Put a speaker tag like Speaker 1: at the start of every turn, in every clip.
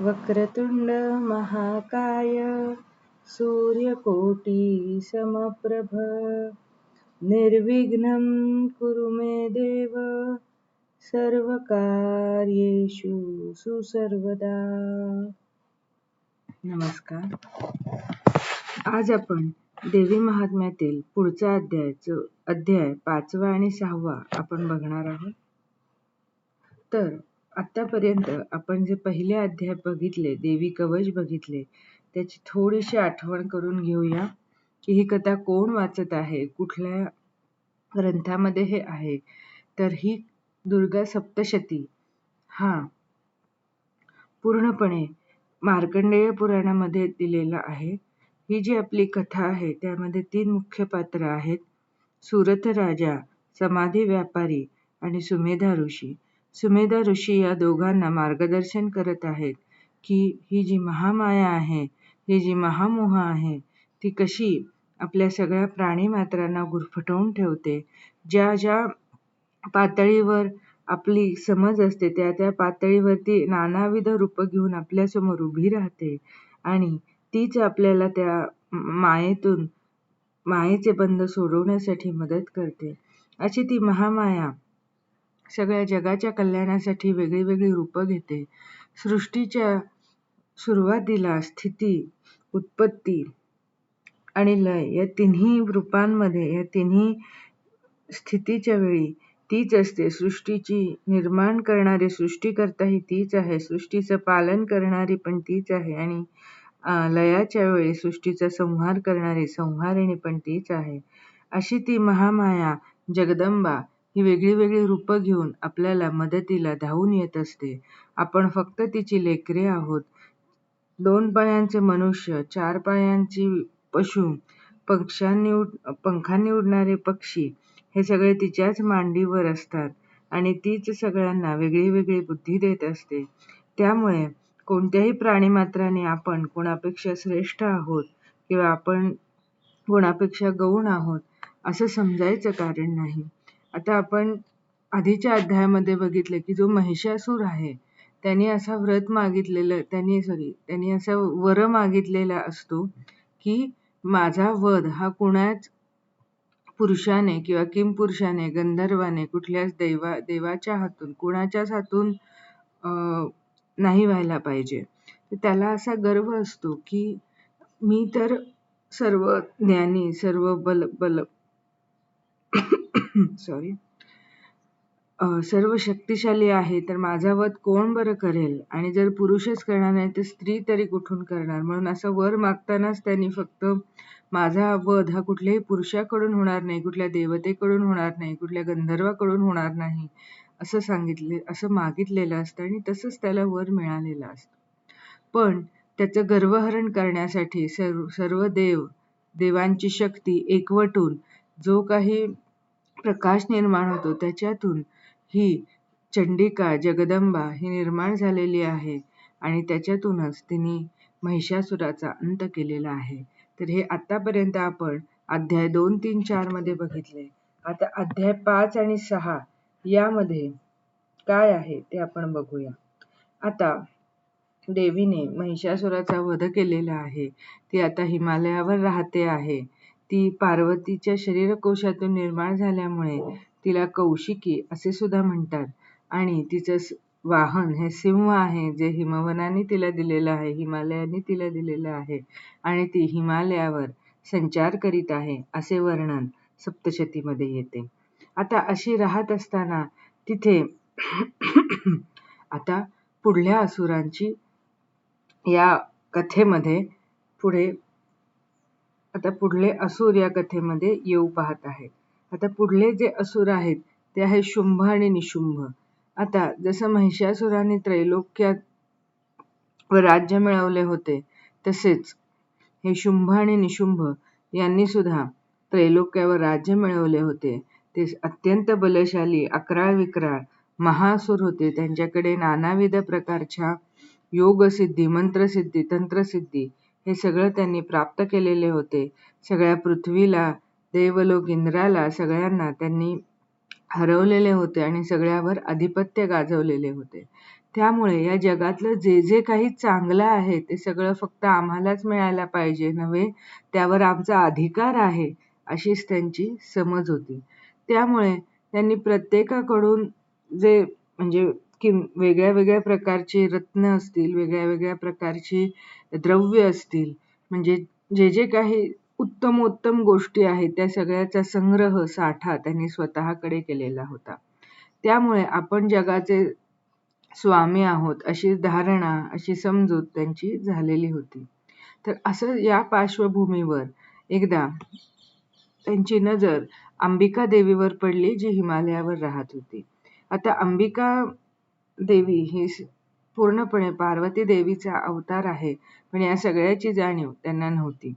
Speaker 1: वक्रतुंड महाकाय सूर्यकोटी समप्रभ. निर्विघ्नं कुरु मे देव सर्वकार्येषु सुसर्वदा. नमस्कार. आज आपण देवी महात्म्यातील पुढचा अध्याय अध्याय पाचवा आणि सहावा आपण बघणार आहोत. तर आतापर्यंत आपण जे पहिले अध्याय बघितले देवी कवच बघितले त्याची थोडीशी आठवण करून घेऊया की ही कथा कोण वाचत आहे कुठल्या ग्रंथामध्ये हे आहे. तर ही दुर्गा सप्तशती. हा. पूर्णपणे मार्कंडेय पुराणामध्ये दिलेला आहे. ही जी आपली कथा आहे त्यामध्ये तीन मुख्य पात्र आहेत. सुरथ राजा समाधी व्यापारी आणि सुमेधा ऋषी. सुमेधा ऋषी या दोघांना मार्गदर्शन करत आहेत की ही जी महामाया आहे ही जी महामोह आहे ती कशी आपल्या सगळ्या प्राणी मात्रांना गुरफटवून ठेवते. ज्या ज्या पातळीवर आपली समज असते त्या त्या पातळीवरती नानाविध रूप घेऊन आपल्यासमोर उभी राहते आणि तीच आपल्याला त्या मायेतून मायेचे बंध सोडवण्यासाठी मदत करते. अशी ती महामाया सगळ्या जगाच्या कल्याणासाठी वेगळी वेगळी रूपं घेते. सृष्टीच्या सुरुवातीला स्थिती उत्पत्ती आणि लय या तिन्ही रूपांमध्ये या तिन्ही स्थितीच्या वेळी तीच असते. सृष्टीची निर्माण करणारी सृष्टीकर्ता ही तीच आहे. सृष्टीचं पालन करणारी पण तीच आहे आणि लयाच्या वेळी सृष्टीचा संहार करणारी संहारिणी पण तीच आहे. अशी ती महामाया जगदंबा ही वेगळी वेगळी रूपं घेऊन आपल्याला मदतीला धावून येत असते. आपण फक्त तिची लेकरे आहोत. दोन पायांचे मनुष्य चार पायांची पशु पक्ष्यांनी उड पंखांनी उडणारे पक्षी हे सगळे तिच्याच मांडीवर असतात आणि तीच सगळ्यांना वेगळी वेगळी बुद्धी देत असते. त्यामुळे कोणत्याही प्राणीमात्राने आपण कोणापेक्षा श्रेष्ठ आहोत किंवा आपण कोणापेक्षा गौण आहोत असं समजायचं कारण नाही. आता आपण आधीच्या अध्यायामध्ये बघितलं की जो महिषासूर आहे त्याने असा व्रत मागितलेलं त्यांनी सॉरी त्यांनी असा वर मागितलेला असतो की माझा वध हा कुणाच पुरुषाने किंवा किमपुरुषाने गंधर्वाने कुठल्याच देवा देवाच्या हातून कुणाच्याच हातून नाही व्हायला पाहिजे. त्याला असा गर्व असतो की मी तर सर्व ज्ञानी सर्व बल बल सॉरी सर्व शक्तिशाली आहे तर माझा वध कोण बरं करेल? आणि जर पुरुषच करणार नाही तर स्त्री तरी कुठून करणार? म्हणून असं वर मागतानाच त्यांनी फक्त माझा वध हा कुठल्याही पुरुषाकडून होणार नाही कुठल्या देवतेकडून होणार नाही कुठल्या गंधर्वाकडून होणार नाही असं सांगितले असं मागितलेलं असतं आणि तसंच त्याला वर मिळालेलं असतं. पण त्याचं गर्वहरण करण्यासाठी सर्व सर्व देव देवांची शक्ती एकवटून जो काही प्रकाश निर्माण होतो त्याच्यातून ही चंडिका जगदंबा ही निर्माण झालेली आहे आणि त्याच्यातूनच तिने महिषासुराचा अंत केलेला आहे. तर हे आतापर्यंत आपण अध्याय दोन तीन चारमध्ये बघितले. आता अध्याय पाच आणि सहा यामध्ये काय आहे ते आपण बघूया. आता देवीने महिषासुराचा वध केलेला आहे. ती आता हिमालयावर राहते आहे. ती पार्वतीच्या शरीरकोशातून निर्माण झाल्यामुळे तिला कौशिकी असे सुद्धा म्हणतात. आणि तिचं वाहन हे सिंह आहे जे हिमवनाने तिला दिलेलं आहे हिमालयाने तिला दिलेलं आहे आणि ती हिमालयावर संचार करीत आहे असे वर्णन सप्तशतीमध्ये येते. आता अशी राहत असताना तिथे आता पुढल्या असुरांची या कथेमध्ये पुढे आता पुढले असुर या कथेमध्ये येऊ पाहत आहेत. आता पुढले जे असुर आहेत ते आहे शुंभ आणि निशुंभ. आता जसं महिषासुराने त्रैलोक्यात राज्य मिळवले होते तसेच हे शुंभ आणि निशुंभ यांनी सुद्धा त्रैलोक्यावर राज्य मिळवले होते. ते अत्यंत बलशाली अकराळ विक्राळ महासुर होते. त्यांच्याकडे नानाविध प्रकारच्या योगसिद्धी मंत्रसिद्धी तंत्रसिद्धी हे सगळं त्यांनी प्राप्त केलेले होते. सगळ्या पृथ्वीला देवलोक इंद्राला सगळ्यांना त्यांनी हरवलेले होते आणि सगळ्यावर आधिपत्य गाजवलेले होते. त्यामुळे या जगातलं जे जे काही चांगलं आहे ते सगळं फक्त आम्हालाच मिळायला पाहिजे नव्हे? त्यावर आमचा अधिकार आहे अशीच त्यांची समज होती. त्यामुळे त्यांनी प्रत्येकाकडून जे म्हणजे कि वेगळ्या वेगळ्या प्रकारचे रत्न असतील वेगळ्या वेगळ्या प्रकारची द्रव्य असतील. म्हणजे जे जे काही उत्तमोत्तम गोष्टी आहेत त्या सगळ्याचा संग्रह साठा त्यांनी स्वतःकडे केलेला होता. त्यामुळे आपण जगाचे स्वामी आहोत अशी धारणा अशी समजूत त्यांची झालेली होती. तर असं या पार्श्वभूमीवर एकदा त्यांची नजर अंबिका देवीवर पडली जी हिमालयावर राहत होती. आता अंबिका देवी ही पूर्णपणे पार्वती देवीचा अवतार आहे. पण या सगळ्याची जाणीव त्यांना नव्हती.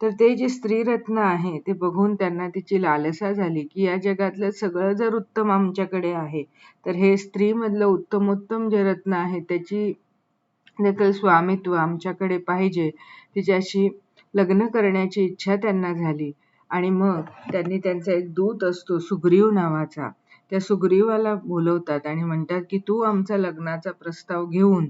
Speaker 1: तर ते जे स्त्रीरत्न आहे ते बघून त्यांना तिची लालसा झाली की या जगातलं सगळं जर उत्तम आमच्याकडे आहे तर हे स्त्रीमधलं उत्तमोत्तम जे रत्न आहे त्याची देखील स्वामित्व आमच्याकडे पाहिजे. तिच्याशी लग्न करण्याची इच्छा त्यांना झाली. आणि मग त्यांनी त्यांचा एक दूत असतो सुग्रीव नावाचा. त्या सुग्रीवाला बोलवतात आणि म्हणतात की तू आमचा लग्नाचा प्रस्ताव घेऊन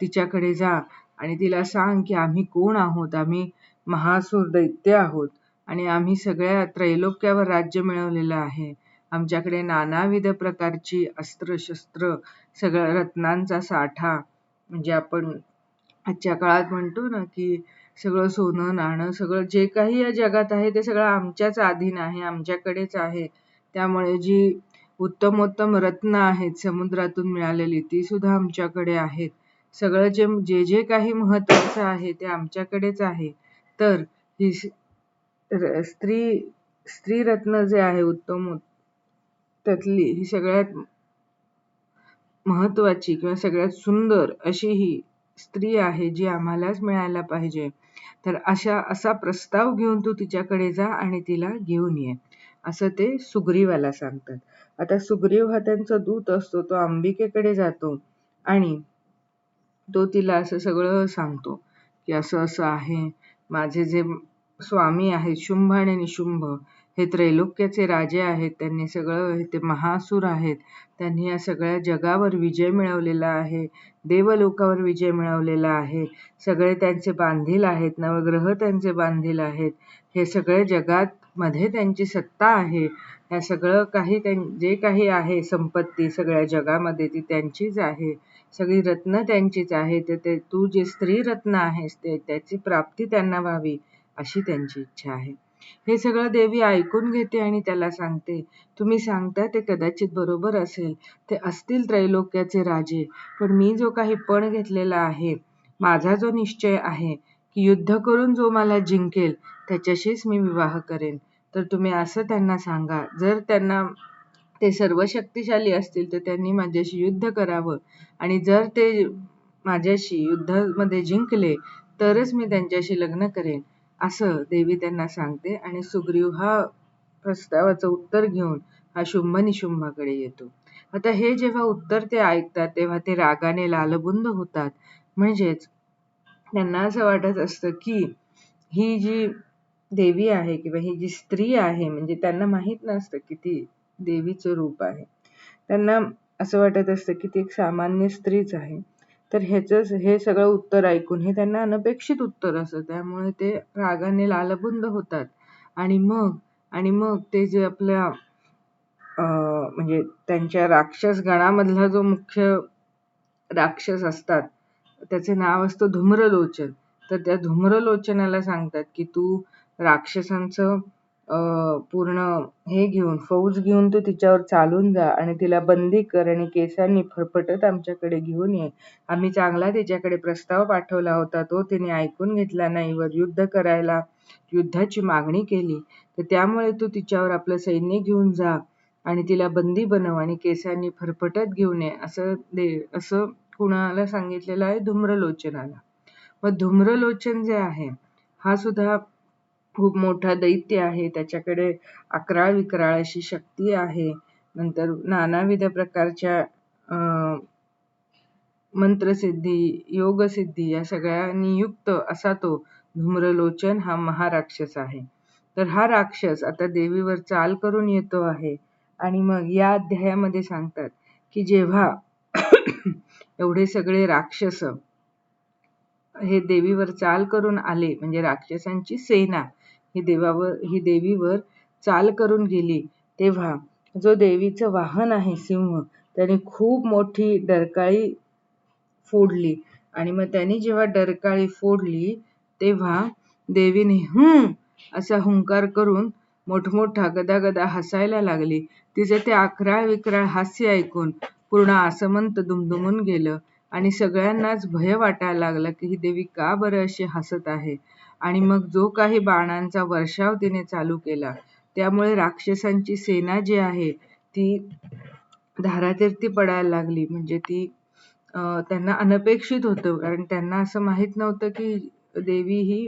Speaker 1: तिच्याकडे जा आणि तिला सांग की आम्ही कोण आहोत? आम्ही महासूर दैत्य आहोत आणि आम्ही सगळ्या त्रैलोक्यावर राज्य मिळवलेलं आहे. आमच्याकडे नानाविध प्रकारची अस्त्र शस्त्र सगळ्या रत्नांचा साठा म्हणजे आपण आजच्या काळात म्हणतो ना की सगळं सोनं नाणं सगळं जे काही या जगात आहे ते सगळं आमच्याच अधीन आहे आमच्याकडेच आहे. त्यामुळे जी उत्तमोत्तम रत्न आहेत समुद्रातून मिळालेली ती सुद्धा आमच्याकडे आहेत. सगळं जे जे जे काही महत्वाचं आहे ते आमच्याकडेच आहे. तर ही स्त्री स्त्री रत्न जे आहे उत्तम त्यातली ही सगळ्यात महत्वाची किंवा सगळ्यात सुंदर अशी ही स्त्री आहे जी आम्हालाच मिळायला पाहिजे. तर अशा असा प्रस्ताव घेऊन तू तिच्याकडे जा आणि तिला घेऊन ये. असं ते सुग्रीवाला सांगतात. आता सुग्रीव हा त्यांचा दूत असतो तो अंबिकेकडे जातो आणि तो तिला असं सगळं सांगतो की असं असं आहे माझे जे स्वामी आहेत शुंभ आणि निशुंभ हे त्रैलोक्याचे राजे आहेत त्यांनी सगळं ते महासूर आहेत त्यांनी या सगळ्या जगावर विजय मिळवलेला आहे देवलोकावर विजय मिळवलेला आहे सगळे त्यांचे बांधील आहेत नवग्रह त्यांचे बांधील आहेत हे सगळे जगात मध्ये त्यांची सत्ता आहे. ह्या सगळं काही जे काही आहे संपत्ती सगळ्या जगामध्ये ती त्यांचीच आहे. सगळी रत्न त्यांचीच आहे. तर ते तू जे स्त्री रत्न आहेस ते त्याची प्राप्ती त्यांना व्हावी अशी त्यांची इच्छा आहे. हे सगळं देवी ऐकून घेते आणि त्याला सांगते तुम्ही सांगता ते कदाचित बरोबर असेल. ते असतील त्रैलोक्याचे राजे. पण मी जो काही पण घेतलेला आहे माझा जो निश्चय आहे की युद्ध करून जो मला जिंकेल त्याच्याशीच मी विवाह करेन. तर तुम्ही असं त्यांना सांगा. जर त्यांना ते सर्व शक्तिशाली असतील तर त्यांनी माझ्याशी युद्ध करावं. आणि जर ते माझ्याशी युद्धामध्ये जिंकले तरच मी त्यांच्याशी लग्न करेन. असं देवी त्यांना सांगते. आणि सुग्रीव हा प्रस्तावाचं उत्तर घेऊन हा शुंभ निशुंभाकडे येतो. आता हे जेव्हा उत्तर ते ऐकतात तेव्हा ते रागाने लालबुंद होतात. म्हणजेच त्यांना असं वाटत असतं की ही जी देवी आहे किंवा ही जी स्त्री आहे म्हणजे त्यांना माहीत नसतं की ती देवीचं रूप आहे. त्यांना असं वाटत असतं की ती एक सामान्य स्त्रीच आहे. तर ह्याच हे सगळं उत्तर ऐकून हे त्यांना अनपेक्षित उत्तर असतं. त्यामुळे ते रागाने लालबुंद होतात. आणि मग आणि मग ते जे आपल्या म्हणजे त्यांच्या राक्षस गणामधला जो मुख्य राक्षस असतात त्याचे नाव असतं धूम्रलोचन. तर त्या धूम्रलोचनाला सांगतात की तू राक्षसांचं पूर्ण हे घेऊन फौज घेऊन तू तिच्यावर चालून जा आणि तिला बंदी कर आणि केसांनी फरफटत आमच्याकडे घेऊन ये. आम्ही चांगला तिच्याकडे प्रस्ताव पाठवला होता. तो तिने ऐकून घेतला नाही. वर युद्ध करायला युद्धाची मागणी केली. तर त्यामुळे तू तिच्यावर आपलं सैन्य घेऊन जा आणि तिला बंदी बनव आणि केसांनी फरफटत घेऊन ये. असं दे असं कुणाला सांगितलेलं आहे धूम्रलोचनाला. मग धूम्रलोचन जे आहे हा सुद्धा खूप मोठा दैत्य आहे. त्याच्याकडे अकराळ विक्राळ अशी शक्ती आहे. नंतर नानाविध प्रकारच्या मंत्रसिद्धी योगसिद्धी या सगळ्यांनी युक्त असा तो धूम्रलोचन हा महाराक्षस आहे. तर हा राक्षस आता देवीवर चाल करून येतो आहे. आणि मग या अध्यायामध्ये सांगतात की जेव्हा एवढे सगळे राक्षस हे देवीवर चाल करून आले म्हणजे राक्षसांची सेना ही देवावर ही देवीवर चाल करून गेली. तेव्हा जो देवीचं वाहन आहे सिंह त्याने खूप मोठी डरकाळी फोडली. आणि मग त्याने जेव्हा डरकाळी फोडली तेव्हा देवीने हम्म असा हुंकार करून मोठमोठा गदागदा हसायला लागली. तिचे ते अकराळ विक्राळ हास्य ऐकून पूर्ण आसमंत दुमदुमून गेलं आणि सगळ्यांनाच भय वाटायला लागला की ही देवी का बरं अशी हसत आहे? आणि मग जो काही बाणांचा वर्षाव तिने चालू केला त्यामुळे राक्षसांची सेना जी आहे ती धारातीर्थी पडायला लागली. म्हणजे ती त्यांना अनपेक्षित होतं. कारण त्यांना असं माहीत नव्हतं की देवी ही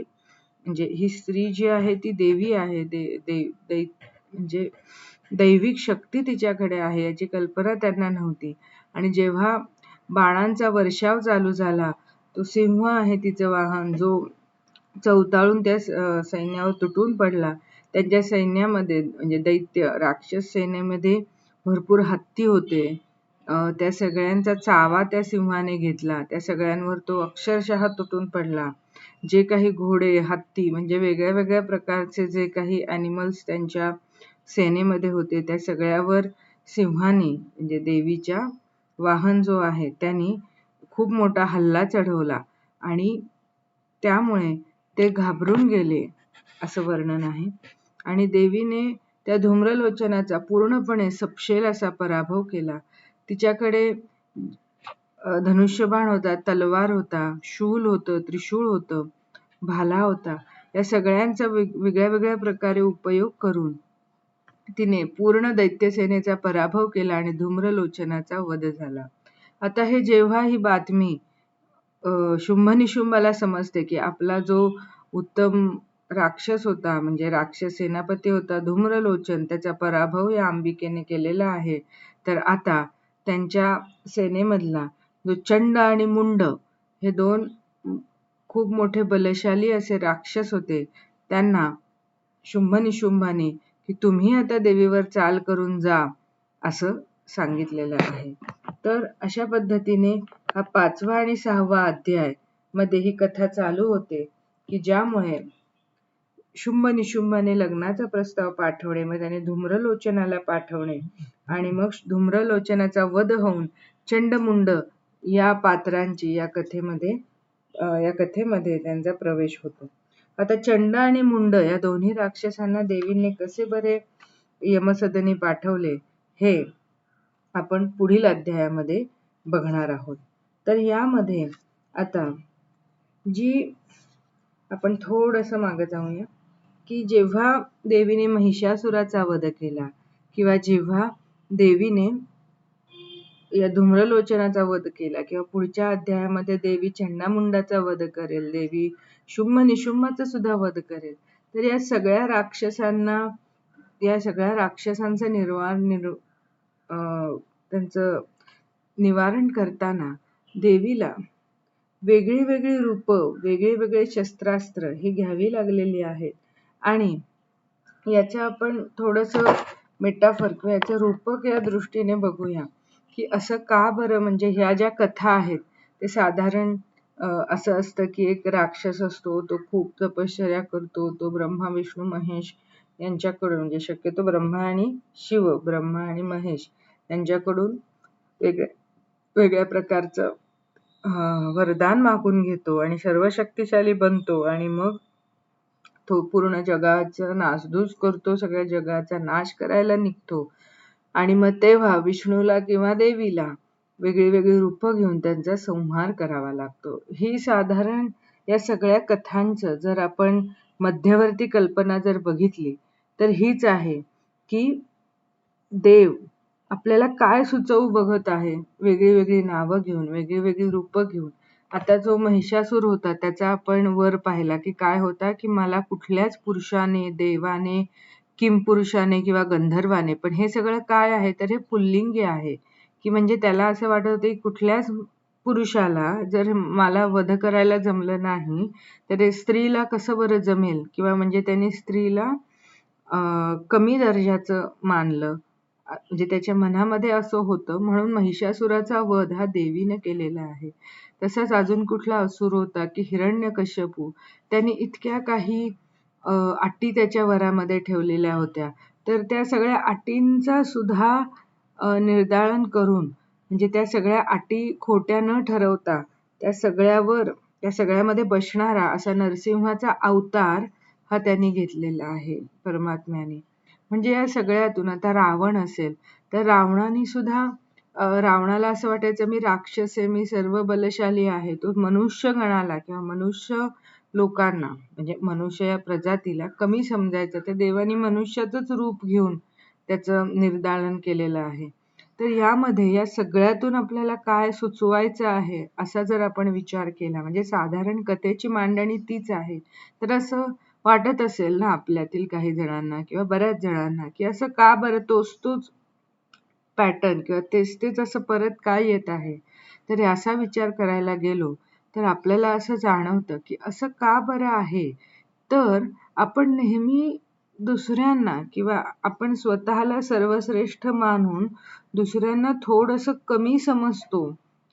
Speaker 1: म्हणजे ही स्त्री जी आहे ती देवी आहे. दे दे दै म्हणजे दैविक शक्ती तिच्याकडे आहे याची कल्पना त्यांना नव्हती. आणि जेव्हा बाणांचा वर्षाव चालू झाला तो सिंह आहे तिचं वाहन जो चवताळून त्या सैन्यावर तुटून पडला. त्यांच्या सैन्यामध्ये म्हणजे दैत्य राक्षस सेनेमध्ये भरपूर हत्ती होते. त्या सगळ्यांचा चावा त्या सिंहाने घेतला. त्या सगळ्यांवर तो अक्षरशः तुटून पडला. जे काही घोडे हत्ती म्हणजे वेगळ्या वेगळ्या प्रकारचे जे काही ॲनिमल्स त्यांच्या सेनेमध्ये होते. त्या सगळ्यावर सिंहाने म्हणजे देवीच्या वाहन जो आहे त्यांनी खूप मोठा हल्ला चढवला आणि त्यामुळे ते घाबरून गेले असं वर्णन आहे. आणि देवीने त्या धूम्रलोचनाचा पूर्णपणे सपशेल असा पराभव केला. तिच्याकडे धनुष्यबाण होता तलवार होता शूल होतं त्रिशूळ होतं भाला होता. या सगळ्यांचा वेग वेगळ्या वेगळ्या प्रकारे उपयोग करून तिने पूर्ण दैत्यसेनेचा पराभव केला आणि धूम्रलोचनाचा वध झाला. आता हे जेव्हा ही बातमी शुंभ निशुंभाला समजते की आपला जो उत्तम राक्षस होता म्हणजे राक्षस सेनापती होता धूम्रलोचन त्याचा पराभव या अंबिकेने केलेला आहे. तर आता त्यांच्या सेनेमधला जो चंड आणि मुंड हे दोन खूप मोठे बलशाली असे राक्षस होते त्यांना शुंभनिशुंभाने की तुम्ही आता देवीवर चाल करून जा असं सांगितलेलं आहे. तर अशा पद्धतीने हा पाचवा आणि सहावा अध्यायमध्ये ही कथा चालू होते की ज्यामुळे शुंभ निशुंभाने लग्नाचा प्रस्ताव पाठवणे मग त्याने धूम्रलोचनाला पाठवणे आणि मग धूम्रलोचनाचा वध होऊन चंडमुंड या पात्रांची या कथेमध्ये या कथेमध्ये त्यांचा प्रवेश होतो. आता चंड आणि मुंड या दोन्ही राक्षसांना देवीने कसे बरे यमसदनी पाठवले हे आपण पुढील अध्यायामध्ये बघणार आहोत. तर यामध्ये आता जी आपण थोडस मागे जाऊया की जेव्हा देवीने महिषासुराचा वध केला किंवा जेव्हा देवीने या धूम्रलोचनाचा वध केला किंवा पुढच्या अध्यायामध्ये देवी चंडामुंडाचा वध करेल देवी शुंभ निशुंभाचा सुद्धा वध करेल. तर या सगळ्या राक्षसांना या सगळ्या राक्षसांचं निर्वाण निर त्यांचं निवारण करताना देवीला वेगळी वेगळी रूपं वेगळे वेगळे शस्त्रास्त्र ही घ्यावी लागलेली आहेत. आणि याचं आपण थोडस मेटाफर किंवा याचं रूपक या दृष्टीने बघूया. की असं का बरं? म्हणजे ह्या ज्या कथा आहेत ते साधारण असं असतं की एक राक्षस असतो तो खूप तपश्चर्या करतो तो ब्रह्मा विष्णू महेश यांच्याकडून म्हणजे शक्यतो ब्रह्मा आणि शिव ब्रह्मा आणि महेश यांच्याकडून वेगळ्या वेगळ्या प्रकारचं वरदान मागून घेतो आणि सर्व शक्तिशाली बनतो आणि मग तो पूर्ण जगाचा नासधूस करतो सगळ्या जगाचा नाश करायला निघतो. आणि मग तेव्हा विष्णूला किंवा देवीला वेगळी वेगळी रूपं घेऊन त्यांचा संहार करावा लागतो. ही साधारण या सगळ्या कथांचं जर आपण मध्यवर्ती कल्पना जर बघितली तर हीच आहे की देव आपल्याला काय सुचवू बघत आहे? वेगळी वेगळी नावं घेऊन वेगळी वेगळी रूपं घेऊन. आता जो महिषासूर होता त्याचा आपण वर पाहिला की काय होता की मला कुठल्याच पुरुषाने देवाने किमपुरुषाने किंवा गंधर्वाने पण हे सगळं काय आहे? तर हे पुल्लिंगी आहे. की म्हणजे त्याला असं वाटत होते कुठल्याच पुरुषाला जर मला वध करायला जमलं नाही तर स्त्रीला कसं बरं जमेल? किंवा म्हणजे त्याने स्त्रीला कमी दर्जाचं मानलं. म्हणजे त्याच्या मनामध्ये असं होतं. म्हणून महिषासुराचा वध हा देवीने केलेला आहे. तसाच अजून कुठला असुर होता की हिरण्यकश्यपू. त्याने इतक्या काही अटी त्याच्या वरामध्ये ठेवलेल्या होत्या. तर त्या सगळ्या अटींचा सुद्धा निर्धारण करून म्हणजे त्या सगळ्या अटी खोट्या न ठरवता त्या सगळ्यावर त्या सगळ्यामध्ये बसणारा असा नरसिंहाचा अवतार हा त्यांनी घेतलेला आहे परमात्म्याने. म्हणजे या सगळ्यातून आता रावण असेल तर रावणाने सुद्धा रावणाला असं वाटायचं मी राक्षस आहे मी सर्व बलशाली आहे तो मनुष्य गणाला किंवा मनुष्य लोकांना म्हणजे मनुष्य या प्रजातीला कमी समजायचं तर देवाने मनुष्याचंच रूप घेऊन त्याचं निर्धारण केलेलं आहे. तर यामध्ये या सगळ्यातून आपल्याला काय सुचवायचं आहे असा जर आपण विचार केला म्हणजे साधारण कथेची मांडणी तीच आहे तर असं वाटत असेल ना आपल्यातील काही जणांना किंवा बऱ्याच जणांना की असं का बरं तोच तोच पॅटर्न किंवा तेच तेच असं परत काय येत आहे? तर याचा विचार करायला गेलो तर आपल्याला असं जाणवतं की असं का बरं आहे? तर आपण नेहमी दुसऱ्यांना किंवा आपण स्वतःला सर्वश्रेष्ठ मानून दुसऱ्यांना थोडंसं कमी समजतो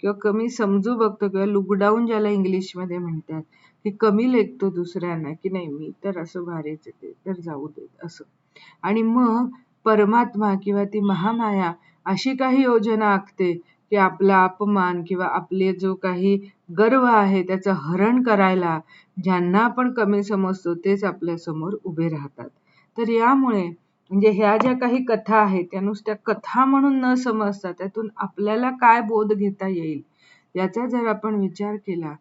Speaker 1: किंवा कमी समजू बघतो किंवा लुकडाऊन ज्याला इंग्लिशमध्ये म्हणतात की कमी लेखतो दुसऱ्यांना की नाही मी तर असं भारीच येते तर जाऊ दे असं. आणि मग परमात्मा किंवा ती महामाया अशी काही योजना आखते की आपला अपमान किंवा आपले जो काही गर्व आहे त्याचं हरण करायला. ज्यांना आपण कमी समजतो तेच आपल्यासमोर उभे राहतात. तर यामुळे म्हणजे ह्या ज्या काही कथा आहेत त्या नुसत्या कथा म्हणून न समजता त्यातून आपल्याला काय बोध घेता येईल याचा जर आपण विचार केला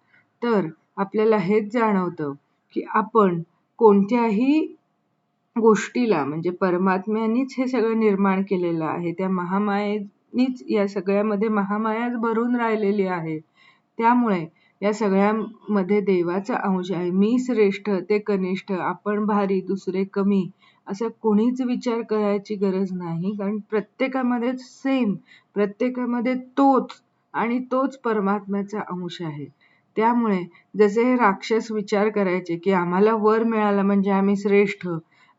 Speaker 1: तर आपल्याला हेच जाणवतं की आपण कोणत्याही गोष्टीला म्हणजे परमात्म्यानीच हे सगळं निर्माण केलेलं आहे. त्या महामायेनीच या सगळ्यामध्ये महामायाच भरून राहिलेली आहे. त्यामुळे या सगळ्यामध्ये देवाचा अंश आहे. मी श्रेष्ठ ते कनिष्ठ आपण भारी दुसरे कमी असं कोणीच विचार करायची गरज नाही. कारण प्रत्येकामध्ये सेम प्रत्येकामध्ये तोच आणि तोच परमात्म्याचा अंश आहे. त्यामुळे जसे हे राक्षस विचार करायचे की आम्हाला वर मिळाला म्हणजे आम्ही श्रेष्ठ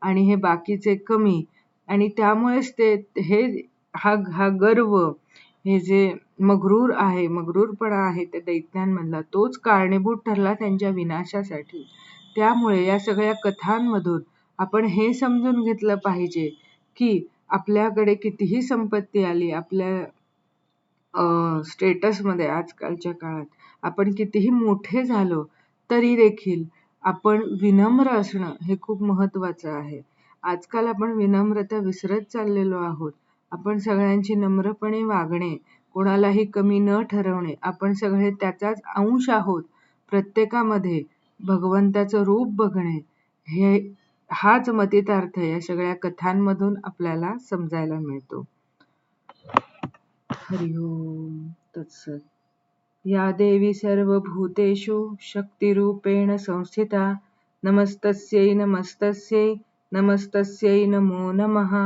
Speaker 1: आणि हे बाकीचे कमी आणि त्यामुळेच ते हे हा हा गर्व हे जे मग्रूर आहे मग्रूरपणा आहे त्या दैत्यांमधला तोच कारणीभूत ठरला त्यांच्या विनाशासाठी. त्यामुळे या सगळ्या कथांमधून आपण हे समजून घेतलं पाहिजे की आपल्याकडे कितीही संपत्ती आली आपल्या स्टेटसमध्ये आजकालच्या काळात आपण कितीही मोठे झालो तरी देखील आपण विनम्र असणं हे खूप महत्वाचं आहे. आजकाल आपण विनम्रता विसरत चाललेलो आहोत. आपण सगळ्यांची नम्रपणे वागणे कोणालाही कमी न ठरवणे आपण सगळे त्याचाच अंश आहोत प्रत्येकामध्ये भगवंताचं रूप बघणे हे हाच मतितार्थ या सगळ्या कथांमधून आपल्याला समजायला मिळतो. हरिओम तत्सत. या देवी सर्वभूतेषु शक्तिरूपेण संस्थिता नमस्तस्यै नमस्तस्यै नमस्तस्यै नमो नमः.